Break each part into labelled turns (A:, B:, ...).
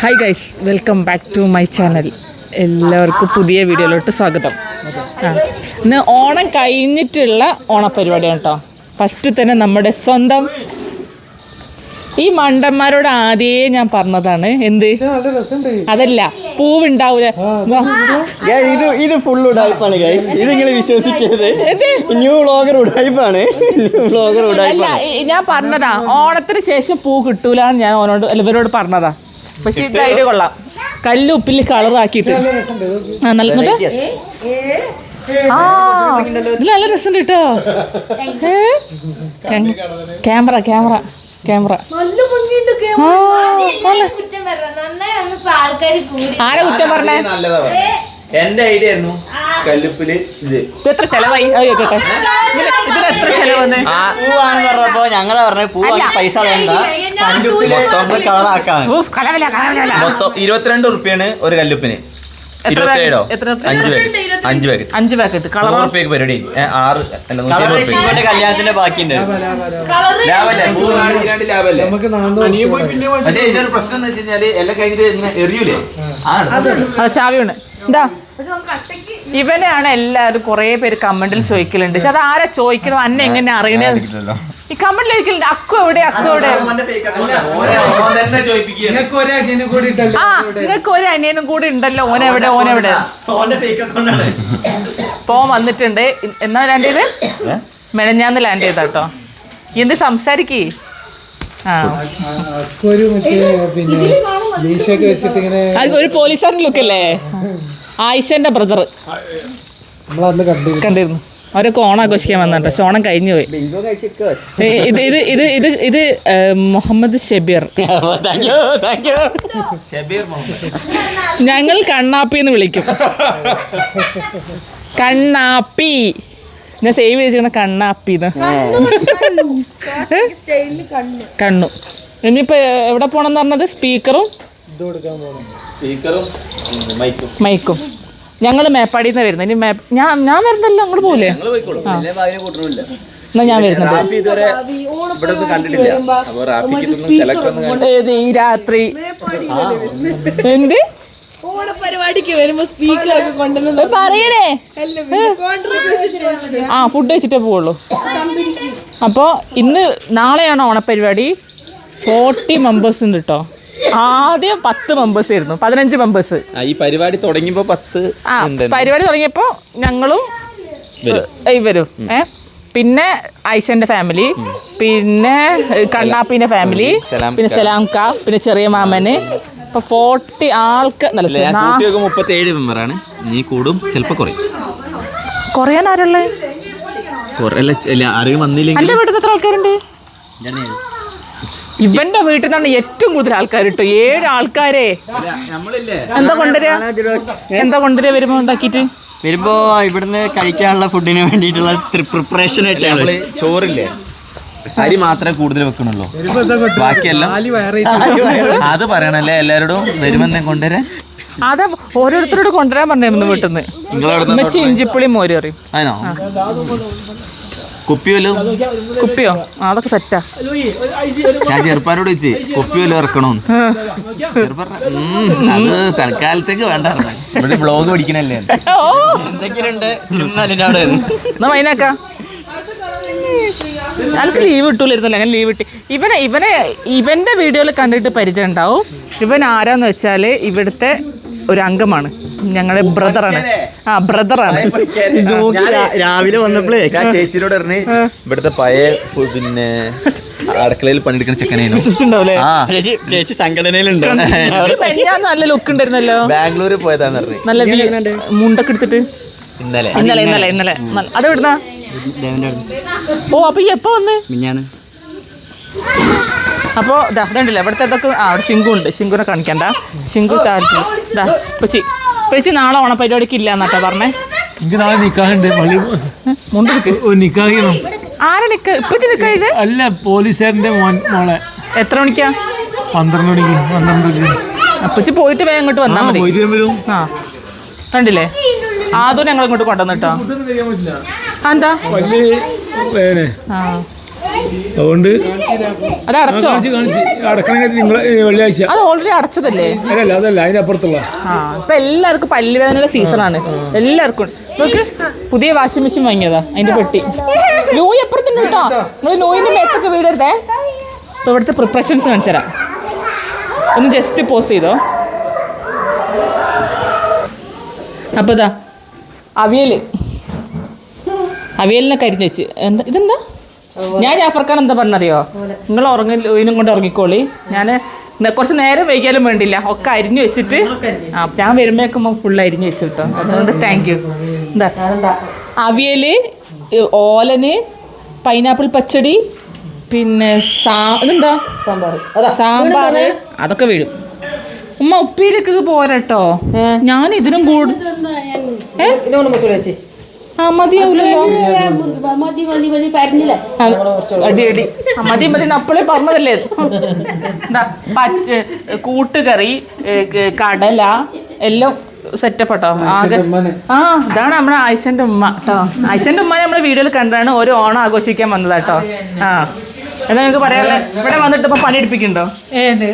A: Hi guys welcome back to my channel എല്ലാവർക്കും പുതിയ വീഡിയോയിലോട്ട് സ്വാഗതം. ആ. ഇന്ന് ഓണം കഴിഞ്ഞിട്ടുള്ള ഓണപ്പരിപാടിയാണ് കേട്ടോ. ഫസ്റ്റ് തന്നെ നമ്മുടെ സ്വന്തം ഈ മണ്ടന്മാരോട് ആദ്യേ ഞാൻ പറഞ്ഞതാണ്. എന്ത്? അതല്ല പൂവുണ്ടാവൂല?
B: ഇത് ഇത് ഫുൾ ഉടായ്പാണ് ഗൈസ് ഇത് നിങ്ങൾ വിശ്വസിക്കരുത്? ന്യൂ വ്ളോഗർ ഉടായ്പാണ്. ന്യൂ വ്ളോഗർ
A: ഞാൻ പറഞ്ഞതാ ഓണത്തിന് ശേഷം പൂ കിട്ടൂല എന്ന് ഞാൻ ഓനോട് ഇവരോട് പറഞ്ഞതാ. പക്ഷെ ഇത് ഐഡിയ കൊള്ളാം. കല്ല് ഉപ്പിൽ കളറാക്കിയിട്ട്
C: രസമുണ്ട്
A: ആ നല്ല ആ ഇത് നല്ല രസം കേട്ടോ. Camera camera camera. ആരാ കുറ്റം പറഞ്ഞേ?
B: എന്റെ ഐഡിയ ആയിരുന്നു കല്ലുപ്പിൽ ഇത്.
A: ഇത് എത്ര ചെലവായി? അത് കേട്ടെ ഇതിന് എത്ര ചെലവന്ന്?
B: പൂവാണെന്ന് പറഞ്ഞപ്പോ ഞങ്ങളെ പറഞ്ഞ പൂവാണ് പൈസ വേണ്ട കല്ലുപ്പിൽ
D: മൊത്തം
B: കളറാക്കാൻ.
A: ഊഫ്, കലവല കലവല.
D: മൊത്തം ഇരുപത്തിരണ്ട് ഉറുപ്പിയാണ് ഒരു കല്ലുപ്പിന്.
A: എത്ര
D: ഇരുപത്തേഴോ
A: എത്ര
D: അഞ്ച് പാക്കറ്റ് അഞ്ച് പാക്കറ്റ്
A: അഞ്ച് പാക്കറ്റ് കളർ
D: നൂറ് റുപ്യക്ക് പരിപാടി. ഏ, ആറ് അല്ല നൂറ്റി
B: കളർ
D: ഇരുപത് റുപ്യക്ക്
B: ശിവന്റെ കല്യാണത്തിന്റെ ബാക്കിയുണ്ട്.
D: ലാഭല്ലേ പൂ കാണിക്കാണ്ട് ലാഭല്ലേ?
C: നമുക്ക് നാന്നൂറ്
D: പക്ഷേ ഇതിന്റെ ഒരു പ്രശ്നം എന്ന് വെച്ച് കഴിഞ്ഞാൽ എല്ലാം കഴിഞ്ഞിട്ട് ഇങ്ങനെ എറിയൂലേ? ആണ്?
A: ചാവിയാണ് എന്താ ഇവനെയാണ് എല്ലാവരും കുറേ പേര് കമന്റിൽ ചോദിക്കലുണ്ട് പക്ഷെ അത് ആരാ ചോദിക്കണം അന്നെ എങ്ങനെ അറിയണേ ഈ കമന്റിൽ ചോദിക്കലുണ്ട് അക്കു എവിടെ അക്കു എവിടെ ആ നിനക്ക് ഒരു അനിയനും കൂടി ഉണ്ടല്ലോ ഓനെവിടെ ഓനെവിടെ പോൻ വന്നിട്ടുണ്ട് എന്നാ ലാൻഡ് ചെയ്ത് മെനഞ്ഞാന്ന് ലാൻഡ് ചെയ്ത കേട്ടോ എന്ത് സംസാരിക്കേ ആ
C: ഒരു മറ്റേ പിന്നെ മീശയൊക്കെ വെച്ചിട്ട് ഇങ്ങനെ
A: അത് ഒരു പോലീസുകാരൻ ലുക്കല്ലേ ആയിഷന്റെ ബ്രദർ കണ്ടിരുന്നു. അവരൊക്കെ ഓണം ആഘോഷിക്കാൻ വന്നിട്ട് പക്ഷെ ഓണം കഴിഞ്ഞു പോയി. ഇത് ഇത് ഇത് ഇത് ഇത് മുഹമ്മദ് ഷബീർ. ഞങ്ങൾ കണ്ണാപ്പി എന്ന് വിളിക്കും. കണ്ണാപ്പി. ഞാൻ സേവ് ചെയ്തിരിക്കണ കണ്ണാപ്പി കണ്ണു. ഇനിയിപ്പോ എവിടെ പോണെന്ന് പറഞ്ഞത്? സ്പീക്കറും
D: സ്പീക്കറും മൈക്കും.
A: മൈക്കും. ഞങ്ങൾ മേപ്പാടിയിൽ നിന്ന് വരുന്നത്. ഇനി മേപ്പ് ഞാൻ ഞാൻ വരുന്നല്ലോ അങ്ങോട്ട് പോകില്ലേ
D: ഞങ്ങൾ പോയിക്കോളും.
B: വലിയ ഭാഗ്യം കൂട്ടണില്ല.
A: എന്നാ ഞാൻ വരുന്നുണ്ട്.
D: റാഫി ഇതുവരെ ഇവിടെ ഒന്നും കണ്ടിട്ടില്ല. അപ്പൊ റാഫിക്ക് ഇതൊന്നും സെലക്ട് ഒന്നും കണ്ടില്ല
A: ഏത് ഈ രാത്രി? എന്ത്?
E: ഓണപരിപാടിക്ക് വരുമ്പോ സ്പീക്കർ ഒക്കെ കൊണ്ടുവന്ന്
A: പറയണേ. ആ ഫുഡ് വെച്ചിട്ടേ പോവുള്ളൂ. അപ്പോൾ ഇന്ന് നാളെയാണ് ഓണപ്പരിപാടി ഫോർട്ടി മെമ്പേഴ്സ് ഉണ്ട് കേട്ടോ ആദ്യം പത്ത് മെമ്പേഴ്സ് ആയിരുന്നു. പതിനഞ്ച് മെമ്പേഴ്സ്
D: ആ, ഈ പരിപാടി തുടങ്ങിയപ്പോ പത്ത്
A: ആ പരിപാടി തുടങ്ങിയപ്പോൾ ഞങ്ങളും ഇവരും ഏ പിന്നെ ഐഷന്റെ ഫാമിലി പിന്നെ കണ്ണാപ്പിന്റെ ഫാമിലി പിന്നെ സലാം കാ. പിന്നെ ചെറിയ മാമന്. ഇപ്പൊ ഫോർട്ടി ആൾക്ക്
D: അല്ല
A: നല്ല
D: ഞാൻ കൂട്ടിയൊക്കെ മുപ്പത്തി ഏഴ് മെമ്പറാണ് നീ കൂടും ചിലപ്പോ കുറയും.
A: കുറയാൻ ആരുള്ളത്
D: അറിവ് വന്നില്ലെങ്കിൽ
A: എന്റെ വീട്ടിൽ എത്ര ആൾക്കാരുണ്ട്? ഇവന്റെ വീട്ടിൽ നിന്നാണ് ഏറ്റവും കൂടുതൽ ആൾക്കാർ കിട്ടും ഏഴ് ആൾക്കാരെ.
D: നമ്മളില്ലേ?
A: എന്താ കൊണ്ടുവരിക? എന്താ കൊണ്ടുവരിക വരുമ്പോ ഉണ്ടാക്കിയിട്ട്?
B: വരുമ്പോ ഇവിടുന്ന് കഴിക്കാനുള്ള ഫുഡിന് വേണ്ടിയിട്ടുള്ള പ്രിപ്പറേഷൻ ആയിട്ടാണ്.
D: ചോറില്ലേ? അരി മാത്രമേ കൂടുതൽ വെക്കണുള്ളൂ? ബാക്കിയെല്ലാം അത് പറയണല്ലേ എല്ലാവരോടും വരുമെന്ന് കൊണ്ടുവരാൻ?
A: അതെ ഓരോരുത്തരോട് കൊണ്ടുവരാൻ പറഞ്ഞിരുന്നു വീട്ടിൽ നിന്ന് ഇഞ്ചിപ്പുളിയും ഇഞ്ചിപ്പുളി മോര് കറിയും
D: അതിനോ കുപ്പി വല്ലതും?
A: കുപ്പിയോ? ആ, അതൊക്കെ സെറ്റാ
D: ഞാൻ ചെറുപ്പാനോട് വെച്ച് കുപ്പിയല്ലോ വല്ലതും ഇറക്കണോന്ന്? ചെറുപ്പാൻ പറഞ്ഞു, "ഉം, അത് തൽക്കാലത്തേക്ക് വേണ്ട. ഇവിടെ ബ്ലോഗ് പഠിക്കണല്ലേ?
A: എന്തെങ്കിലും
B: എന്തൊക്കെയുണ്ട്? തിരുവനന്തപുരം അവിടെ
A: എന്നാ മൈനാക്ക? എനിക്ക് ലീവ് കിട്ടൂലായിരുന്നല്ലോ അങ്ങനെ ലീവ് കിട്ടി. ഇവനെ ഇവനെ ഇവന്റെ വീഡിയോയിൽ കണ്ടിട്ട് പരിചയം ഉണ്ടാവും ഇവൻ ആരാന്ന് വെച്ചാൽ ഇവിടുത്തെ ഒരു അംഗമാണ്. ഞങ്ങളുടെ ബ്രദറാണ്. ആ ബ്രദറാണ്.
B: രാവിലെ വന്നപ്പോഴേ
D: ഞാൻ ചേച്ചിയോട് പറഞ്ഞു ഇവിടുത്തെ പഴയ പിന്നെ അടുക്കളയിൽ പണിയെടുക്കുന്ന
A: ചെക്കനായിരുന്നു നല്ല ലുക്ക് ഉണ്ടായിരുന്നല്ലോ.
D: ബാംഗ്ലൂരിൽ പോയതാന്ന് പറഞ്ഞു.
A: നല്ല മുണ്ടൊക്കെ എടുത്തിട്ട്?
D: ഇന്നലെ.
A: ഇന്നലെ ഇന്നലെ ഇന്നലെ. അത് എവിടുന്നാ? ഓ അപ്പൊ എപ്പോ വന്ന്?
B: മിഞ്ഞാണ്
A: അപ്പോൾ ഇതാ ഇതുണ്ടല്ലോ ഇവിടുത്തെ ഇതൊക്കെ ആ അവിടെ ശിങ്കു ഉണ്ട് ശിങ്കുനെ കാണിക്കണ്ട ശിങ്കു ചാടി. ഇതാ പച്ചി പച്ചി നാളെ ഓണപ്പരിപാടിക്ക് ഇല്ല എന്നാട്ടോ പറഞ്ഞേ.
C: എനിക്ക് നാളെ നിക്കാറുണ്ട് പള്ളി
A: മുണ്ടെടുക്ക്.
C: നിക്കാഹിക്കണം.
A: ആരാ നിക്ക? ഇപ്പച്ചി നിക്ക ഇത്?
C: അല്ല പോലീസുകാരന്റെ മോൻ മോളെ.
A: എത്ര മണിക്കാ?
C: പന്ത്രണ്ട് മണിക്ക്. പന്ത്രണ്ട് മണിക്ക്.
A: അപ്പച്ചി പോയിട്ട് വേഗം ഇങ്ങോട്ട് വന്നാൽ മതി.
C: പോയിട്ട് വരും.
A: ആ. കണ്ടില്ലേ? ആദ്യം ഞങ്ങൾ ഇങ്ങോട്ട് കൊണ്ടുവന്നിട്ടോ. എന്താ?
C: വലിയ വേനെ
A: ആ.
C: അതുകൊണ്ട്
A: അത് അടച്ചോ?
C: അടക്കണമെങ്കിൽ നിങ്ങൾ വെള്ളിയാഴ്ച.
A: അത് ഓൾറെഡി അടച്ചതല്ലേ?
C: അല്ല അതല്ല അതിന്റെ അപ്പുറത്തുള്ള.
A: ഇപ്പൊ എല്ലാവർക്കും പല്ലുവേദനയുടെ സീസണാണ് എല്ലാവർക്കും. നോക്ക് പുതിയ വാഷിംഗ് മെഷീൻ വാങ്ങിയതാ അതിന്റെ പെട്ടി. നോയ് അപ്പുറത്തുണ്ട് കേട്ടോ. നിങ്ങൾ നോയിന്റെ മേത്തൊക്കെ വീടരുതേ. ഇപ്പൊ ഇവിടുത്തെ പ്രിപ്പറേഷൻസ് കാണിച്ചു തരാം. ഒന്ന് ജസ്റ്റ് പോസ് ചെയ്തോ. അപ്പൊ ഇതാ അവിയൽ അവിയലിനെ കരിഞ്ഞ് വെച്ച്. എന്താ ഇതെന്താ? ഞാൻ ജാഫർഖാൻ എന്താ പറഞ്ഞറിയോ നിങ്ങൾ ഉറങ്ങി ഇതിനും കൊണ്ട് ഉറങ്ങിക്കോളി. ഞാൻ കുറച്ച് നേരം വൈകിയാലും വേണ്ടില്ല. ഒക്കെ അരിഞ്ഞു വെച്ചിട്ട് ആ ഞാൻ വരുമ്പോഴേക്കുമ്പോൾ ഫുൾ അരിഞ്ഞു വെച്ചു കേട്ടോ അതുകൊണ്ട് താങ്ക് യു എന്താ? അവിയൽ ഓലന് പൈനാപ്പിൾ പച്ചടി പിന്നെ സാ ഇതെന്താ? സാമ്പാർ അതൊക്കെ വീഴും. ഉമ്മ ഉപ്പിയിലേക്ക് ഇത് പോരാട്ടോ. ഞാൻ ഇതിനും കൂടും ആ മതിയാവില്ലല്ലോ
E: മതി മതി മതി പറഞ്ഞില്ല
A: അത് അടി അടി. മതി മതി അപ്പളേ പറഞ്ഞതല്ലേ. എന്താ പച്ച കൂട്ടുകറി കടല എല്ലാം സെറ്റപ്പ് കേട്ടോ ആകെ ആ ഇതാണ് നമ്മുടെ ആയിഷന്റെ ഉമ്മ കേട്ടോ ആയിഷന്റെ ഉമ്മ നമ്മുടെ വീഡിയോയിൽ കണ്ടാണ് ഒരു ഓണം ആഘോഷിക്കാൻ വന്നതാ കേട്ടോ ആ. എന്താ നിങ്ങൾക്ക് പറയാനുള്ള ഇവിടെ വന്നിട്ട് ഇപ്പൊ പണി എടുപ്പിക്കുന്നുണ്ടോ?
F: ഏത്?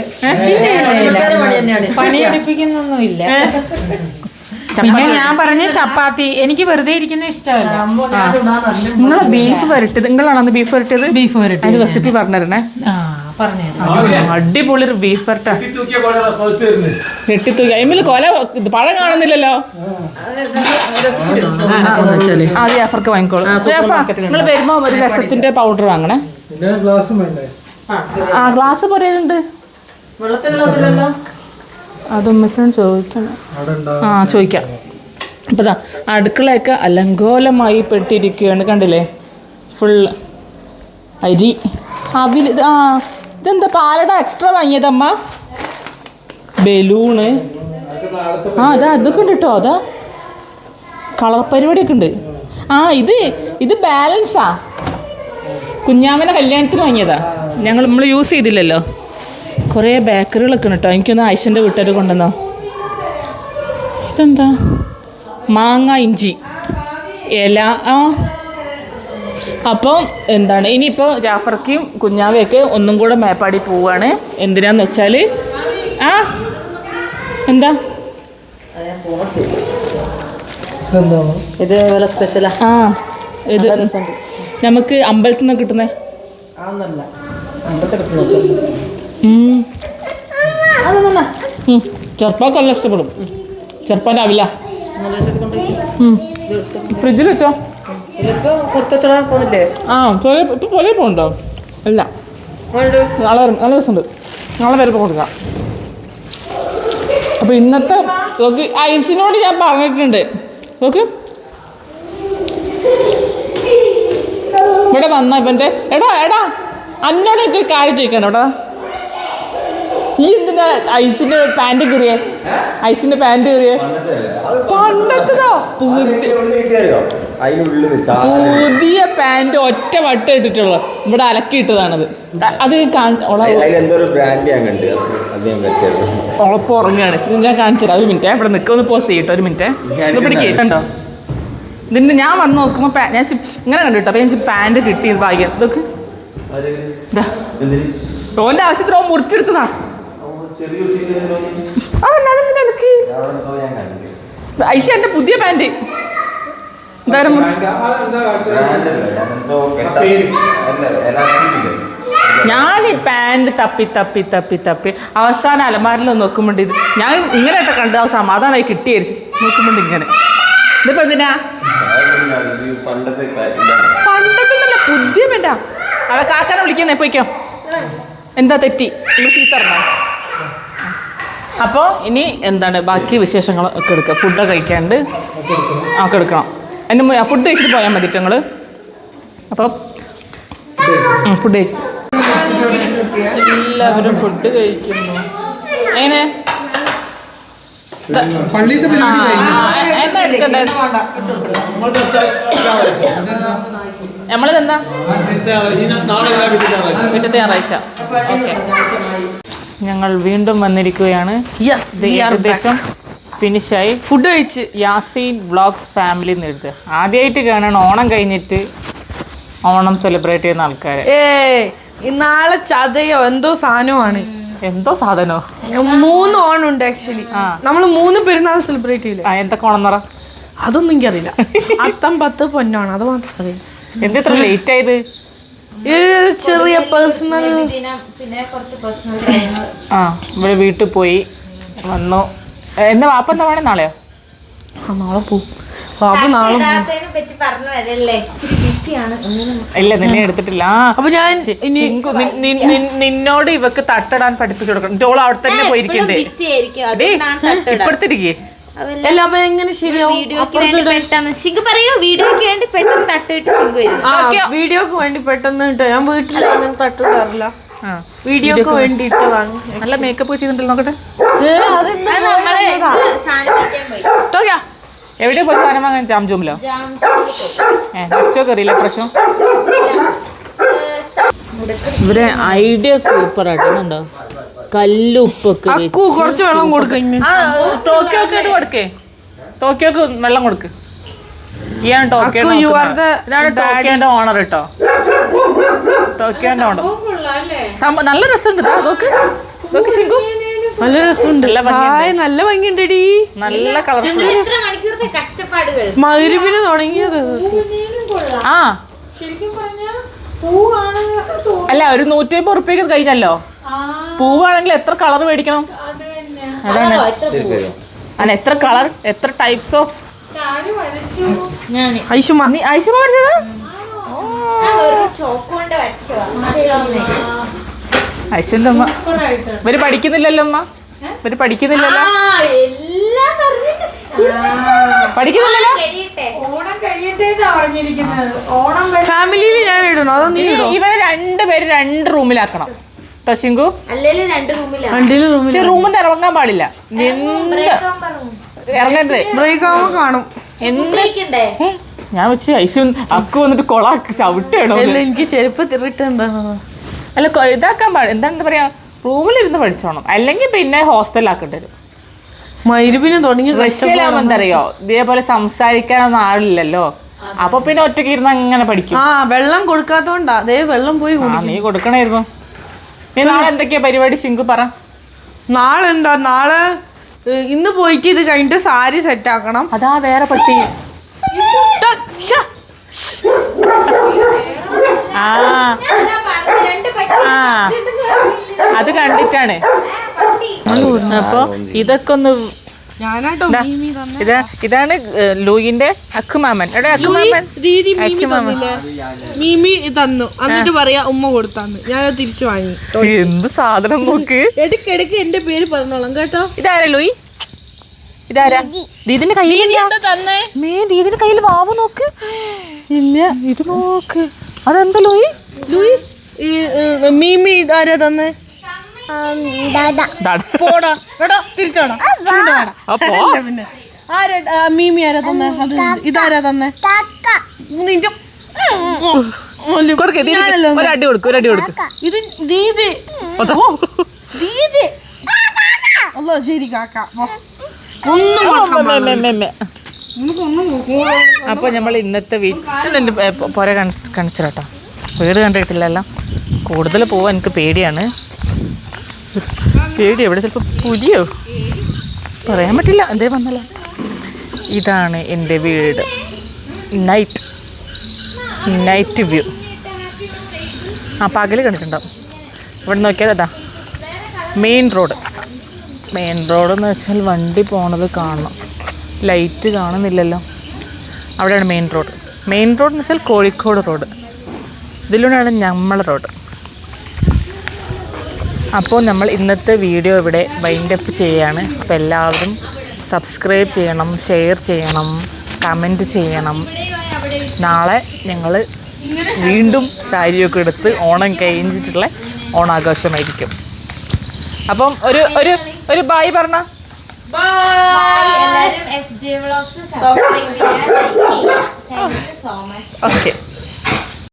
F: പണിയെടുപ്പിക്കുന്നൊന്നുമില്ല പിന്നെ ഞാൻ പറഞ്ഞ ചപ്പാത്തി എനിക്ക് വെറുതെ ഇരിക്കുന്ന ഇഷ്ടമല്ല.
A: നിങ്ങൾ ബീഫ് വരട്ടിയത് നിങ്ങളാണോ അന്ന് ബീഫ് വരട്ടിയത്?
F: ബീഫ് വരട്ടി
A: അതിന്റെ റെസിപ്പി പറഞ്ഞിരുന്നേ
F: ആ പറഞ്ഞു
A: അടിപൊളി ഒരു ബീഫ് വരട്ട. വെട്ടിത്തൂക്കി. അതിൽ കൊല പഴം കാണുന്നില്ലല്ലോ? ആ ജാഫർക്ക് വാങ്ങിക്കോളൂ. നിങ്ങൾ വരുമ്പോ ഒരു രസത്തിന്റെ പൗഡർ വാങ്ങണേ.
C: ആ ഗ്ലാസ് വേണ്ടേ?
A: ആ പറയുന്നുണ്ട് ചോദിക്കണം. ആ ചോദിക്കാം. അപ്പോൾ അടുക്കളയൊക്കെ അലങ്കോലമായി പെട്ടിരിക്കുകയാണ് കണ്ടില്ലേ? ഫുൾ അരി. അവിൽ ആ ഇതെന്താ പാലട എക്സ്ട്രാ വാങ്ങിയതമ്മ? ബലൂണ് ആ അതാ അതൊക്കെ ഉണ്ട് കേട്ടോ അതാ. കളർ പരിപാടിയൊക്കെ ഉണ്ട്. ആ ഇത് ഇത് ബാലൻസാ കുഞ്ഞാമനെ കല്യാണത്തിന് വാങ്ങിയതാ. ഞങ്ങൾ നമ്മൾ യൂസ് ചെയ്തില്ലല്ലോ. കുറേ ബേക്കറികളൊക്കെ ഉണ്ട് കേട്ടോ. എനിക്കൊന്ന് ഐശന്റെ വീട്ടുകാർ കൊണ്ടുവന്നോ. ഇതെന്താ? മാങ്ങ ഇഞ്ചി ഇല ആ. അപ്പം എന്താണ്? ഇനിയിപ്പോൾ ജാഫർക്കും കുഞ്ഞാവയൊക്കെ ഒന്നും കൂടെ മേപ്പാടി പോവുകയാണ് എന്തിനാന്ന് വെച്ചാൽ ആ എന്താ?
G: ഇത് സ്പെഷ്യലാ
A: ആ? ഇത് നമുക്ക് അമ്പലത്തിൽ നിന്ന് കിട്ടുന്നേ
G: ആന്നല്ല അമ്പത്തെടുത്ത്
A: ചെറുപ്പാക്കല്ല ഇഷ്ടപ്പെടും. ചെറുപ്പം രാവില ഫ്രിഡ്ജിൽ വെച്ചോ? ആ പോലെ ഇപ്പം പോലെ പോകണ്ടോ അല്ല നാളെ വരും. നല്ല രസമുണ്ട്. നാളെ വരുമ്പോൾ കൊടുക്കാം. അപ്പോൾ ഇന്നത്തെ നോക്ക് ഐസിനോട് ഞാൻ പറഞ്ഞിട്ടുണ്ട്. നോക്ക്. ഇവിടെ വന്ന ഇവന്റെ. എടാ എടാ. അന്നോട് എനിക്കൊരു കാര്യം ചോദിക്കണം എടാ? ഈ എന്തിനാ ഐസിന്റെ പാന്റ് കീറിയേ? ഐസിന്റെ പാന്റ് കീറിയേ? പണ്ടത്തതോ. പുതിയ പാന്റ് ഒറ്റ വട്ടം ഇട്ടിട്ടുള്ളത്. ഇവിടെ അലക്കിയിട്ടതാണത് ഇട്ടതാണത്. അത്
B: ഉറങ്ങാണ്. ഞാൻ
A: കാണിച്ചുതരാം ഒരു മിനിറ്റ് ഇവിടെ നിൽക്കൊന്ന് പോസ്റ്റ് ചെയ്യട്ടോ ഒരു മിനിറ്റ് ഇത് പിടിക്കേ. കണ്ടോ? ഇതിന്റെ ഞാൻ വന്ന് നോക്കുമ്പോൾ ഞാൻ ഇങ്ങനെ കണ്ടിട്ടോ അപ്പോൾ ഞാൻ പാന്റ് കിട്ടി. ഭാഗ്യം. ഇതൊക്കെ. ഓന്റെ ആവശ്യത്തിന് ഓൻ എനിക്ക് ഐശ എന്റെ പുതിയ പാന്റ് എന്തായാലും ഞാൻ ഈ പാന്റ് തപ്പി തപ്പി തപ്പി തപ്പി. അവസാന അലമാരിൽ നോക്കുമ്പോണ്ട് ഇത് ഞാൻ ഇങ്ങനെ കണ്ട് സമാധാനമായി കിട്ടിയായിരിച്ചു നോക്കുമ്പോണ്ട് ഇങ്ങനെ. ഇതിപ്പോ എന്തിനാ?
B: പണ്ടത്തെ
A: പുതിയ പെന്റാ അവ കാക്കാനെ വിളിക്കുന്നേ പോയിക്കോ. എന്താ തെറ്റി? നിങ്ങൾ ചീത്തറണോ അപ്പോൾ ഇനി എന്താണ് ബാക്കി വിശേഷങ്ങൾ ഒക്കെ എടുക്കുക ഫുഡ് കഴിക്കാണ്ട് ആ ഒക്കെ എടുക്കണം. എന്റെ ഫുഡ് കഴിച്ചിട്ട് പോയാൽ മതി ഞങ്ങൾ അപ്പോൾ ഫുഡ് കഴിക്കും എല്ലാവരും ഫുഡ് കഴിക്കുന്നു. എങ്ങനെ? എന്നാ എടുക്കണ്ടേ? നമ്മളിതെന്താ പിറ്റത്തെ ഞായറാഴ്ച. ഓക്കെ. ഞങ്ങൾ വീണ്ടും വന്നിരിക്കുകയാണ്. ഏകദേശം ഫിനിഷായി ഫുഡ് കഴിച്ച് യാസീൻ വ്ളോഗ്സ് ഫാമിലി എന്ന് എഴുതുക ആദ്യമായിട്ട് കാണാൻ ഓണം കഴിഞ്ഞിട്ട് ഓണം സെലിബ്രേറ്റ് ചെയ്യുന്ന ആൾക്കാരെ.
H: ഏ നാളെ ചതയോ എന്തോ സാധനമാണ്.
A: എന്തോ സാധനോ?
H: മൂന്ന് ഓണം ഉണ്ട് ആക്ച്വലി നമ്മൾ മൂന്ന് പെരുന്നാൾ സെലിബ്രേറ്റ് ചെയ്യില്ല?
A: എന്തൊക്കെ ഓണം നിറ
H: അതൊന്നും എനിക്കറിയില്ല. അത്തം പത്ത് പൊന്നോണം അത് മാത്രം അറിയില്ല
A: എന്തെത്ര ലേറ്റ് ആയത്?
H: ചെറിയ പേഴ്സണൽ
E: പിന്നെ കുറച്ച് പേഴ്സണൽ
A: ആ ഇവിടെ വീട്ടിൽ പോയി വന്നു. എന്നാ വാപ്പ എന്താ വേണേ നാളെയോ?
H: നാളെ പോവും.
A: ഇല്ല നിന്നെ എടുത്തിട്ടില്ല.
H: അപ്പൊ ഞാൻ
A: നിന്നോട് ഇവക്ക് തട്ടിടാൻ പഠിപ്പിച്ചു കൊടുക്കണം. ടോൾ അവിടെ തന്നെ പോയിരിക്കണ്ടേ? ഇപ്പഴത്തിരിക്കേ
H: അല്ല എങ്ങനെ ശരിയാവും?
E: വീഡിയോക്ക് വേണ്ടി പെട്ടെന്ന് ശിങ്ക് പറയൂ വീഡിയോക്ക് വേണ്ടി പെട്ടെന്ന് തട്ടിട്ട് ശിങ്ക് വരും.
H: വീഡിയോക്ക് വേണ്ടി പെട്ടെന്ന് ഞാൻ വീട്ടിൽ അങ്ങനെ തട്ടിടാറില്ല വീഡിയോക്ക് വേണ്ടിട്ടാണ്
A: നല്ല മേക്കപ്പ് ചെയ്തിട്ടുണ്ടല്ലോ നോക്കട്ടെ.
E: കഴിക്കാൻ പോയി.
A: സാധനം വാങ്ങാൻ? ജാം ജൂമിലോ നെക്സ്റ്റൊക്കെ അറിയില്ല പ്രശ്നം? ഇവരെ ഐഡിയ സൂപ്പർ ആയിട്ടുണ്ടോ കല്ലുപ്പൊക്കെ
H: അക്കു കുറച്ച് വെള്ളം കൊടുക്കും
A: ആ ടോക്കിയോക്ക് ഇത് കൊടുക്കേ. ടോക്കിയോക്ക് വെള്ളം കൊടുക്ക്. ഇയാണ് ടോക്കിയോ
H: you are the
A: ഇതാണ് ടോക്കിയോന്റെ ഓണർ കേട്ടോ ടോക്കിയോന്റെ ഓണർ. സംഭവം നല്ല രസമുണ്ട് ദാ നോക്ക്. നോക്ക് ശിങ്കു.
H: നല്ല രസമുണ്ട്.
A: നല്ല ഭംഗിയുണ്ട്.
H: ഹായ് നല്ല ഭംഗിയുണ്ടടി.
A: നല്ല കളർഫുൾ
E: എത്ര മണിക്കൂറത്തെ കഷ്ടപ്പാടുകൾ?
H: മരുവിന് തുടങ്ങിയത്.
A: ആ. അല്ല ഒരു നൂറ്റി അമ്പത് ഉറുപ്പ്യക്ക് കഴിഞ്ഞല്ലോ. പൂവാണെങ്കിൽ എത്ര കളർ മേടിക്കണം? അതാണ്. അല്ല എത്ര കളർ എത്ര ടൈപ്സ് ഓഫ്
E: ഞാൻ
H: ഐഷുമ
A: നീ ഐശ്വര്യ
E: വരച്ചത്?
A: ഐശ്വര്യ അമ്മ. ഇവർ പഠിക്കുന്നില്ലല്ലോ അമ്മ? ഇവർ പഠിക്കുന്നില്ലല്ലോ? പഠിക്കുന്നില്ലല്ലോ?
H: ഫാമിലിയിൽ ഞാൻ ഇടണോ? അതോ നീ ഇടോ?
A: ഇവരെ രണ്ടുപേര് രണ്ട് റൂമിലാക്കണം കേട്ടോ ശിങ്കു?
E: രണ്ട് റൂമിലാണ്
H: റൂമിൽ
A: പക്ഷെ റൂമിൽ ഇറങ്ങാൻ പാടില്ല. എന്ത്? ഇറങ്ങരുത്.
H: ബ്രേക്ക് ആവുമ്പോ കാണും.
A: എന്ത്? ഞാൻ വെച്ച് ഐസ് അക്കു വന്നിട്ട് കൊളാക്കി ചവിട്ടാണോ
H: എനിക്ക്
A: അല്ല ഇതാക്കാൻ പാടില്ല എന്താണെന്ന് പറയാ? റൂമിലിരുന്ന് പഠിച്ചോണം. അല്ലെങ്കിൽ പിന്നെ ഹോസ്റ്റലിലാക്കേണ്ടി വരും.
H: മരുവിന് തുടങ്ങി
A: റഷ്യയിലാവുമ്പോ ഇതേപോലെ സംസാരിക്കാനൊന്നും ആളില്ലല്ലോ. അപ്പൊ പിന്നെ ഒറ്റയ്ക്ക് ഇരുന്ന് അങ്ങനെ പഠിക്കും.
H: ആ വെള്ളം കൊടുക്കാത്തോണ്ടാ. അതേ വെള്ളം പോയി
A: നീ കൊടുക്കണായിരുന്നു. നാളെ എന്തൊക്കെയാ പരിപാടി ശിങ്കു പറ.
H: നാളെ എന്താ നാളെ ഇന്ന് പോയിട്ട് ഇത് കഴിഞ്ഞിട്ട് സാരി സെറ്റ് ആക്കണം.
A: അതാ വേറെ പട്ടി. ആ
E: രണ്ട് പട്ടി
A: ആ. അത് കണ്ടിട്ടാണ്. അപ്പൊ ഇതൊക്കെ ഒന്ന്
H: ഞാനാട്ടോ മീമി തന്നെ.
A: ഇതാ ഇതാണ് ലൂയിന്റെ അക്കുമാമൻ. എവിടെ അക്കുമാമൻ.
H: ദീദി മീമി തന്നു. എന്നിട്ട് പറയാ ഉമ്മ കൊടുത്താന്ന്. ഞാൻ തിരിച്ചു വാങ്ങി.
A: എന്ത് സാധനം നോക്ക്.
H: ഇടയ്ക്കിടയ്ക്ക് എന്റെ പേര് പറഞ്ഞോളാം കേട്ടോ.
A: ഇതാരാ ലൂയി? ഇതാരാ? ദീദിന്റെ കയ്യിൽ
H: തന്നെ?
A: മേ ദീദിന്റെ കയ്യിൽ വാവ് നോക്ക്.
H: ഇല്ല.
A: ഇത് നോക്ക്. അതെന്താ ലൂയി?
H: ലൂയി ഈ മീമി ഇതാരാ തന്നെ. പോടാ എടാ തിരിച്ചോടാ
A: അപ്പോ
H: ആരാ മീമി ആരാ തന്നെ? അത് ഇതാരാ തന്നെ? നിന്റെ
A: കൊടുക്ക് ദീദിക്ക്
H: ഞാനല്ലോ
A: ഒരു അടി കൊടുക്ക്
H: ഇത് ദീദി. ദീദി. അല്ലോ ശരി കാക്ക.
A: അപ്പോൾ നമ്മൾ ഇന്നത്തെ വീട്ടിൽ പുര കാണിച്ചിട്ടോ വീട് കണ്ടിട്ടില്ലല്ലോ. കൂടുതൽ പോവാൻ എനിക്ക് പേടിയാണ്. പേടി എവിടെ ചിലപ്പോൾ പുലിയോ? പറയാൻ പറ്റില്ല എന്തേ വന്നല്ല ഇതാണ് എന്റെ വീട്. നൈറ്റ് നൈറ്റ് വ്യൂ ആ പകൽ കണ്ടിട്ടുണ്ടാവും ഇവിടെ നോക്കിയാൽ അതാ. മെയിൻ റോഡ് മെയിൻ റോഡ് എന്ന് വെച്ചാൽ വണ്ടി പോണത് കാണണം. ലൈറ്റ് കാണുന്നില്ലല്ലോ. അവിടെയാണ് മെയിൻ റോഡ് മെയിൻ റോഡ് എന്ന് വെച്ചാൽ കോഴിക്കോട് റോഡ് ഇതിലൂടെയാണ് നമ്മളെ റോഡ് അപ്പോൾ നമ്മൾ ഇന്നത്തെ വീഡിയോ ഇവിടെ വൈൻഡപ്പ് ചെയ്യുകയാണ് അപ്പോൾ എല്ലാവരും സബ്സ്ക്രൈബ് ചെയ്യണം ഷെയർ ചെയ്യണം കമന്റ് ചെയ്യണം. നാളെ ഞങ്ങൾ വീണ്ടും സാരിയൊക്കെ എടുത്ത് ഓണം കഴിഞ്ഞിട്ടുള്ള ഓണാഘോഷമായിരിക്കും. അപ്പം ഒരു ഒരു ഒരു ബായ് പറഞ്ഞ. ഓക്കെ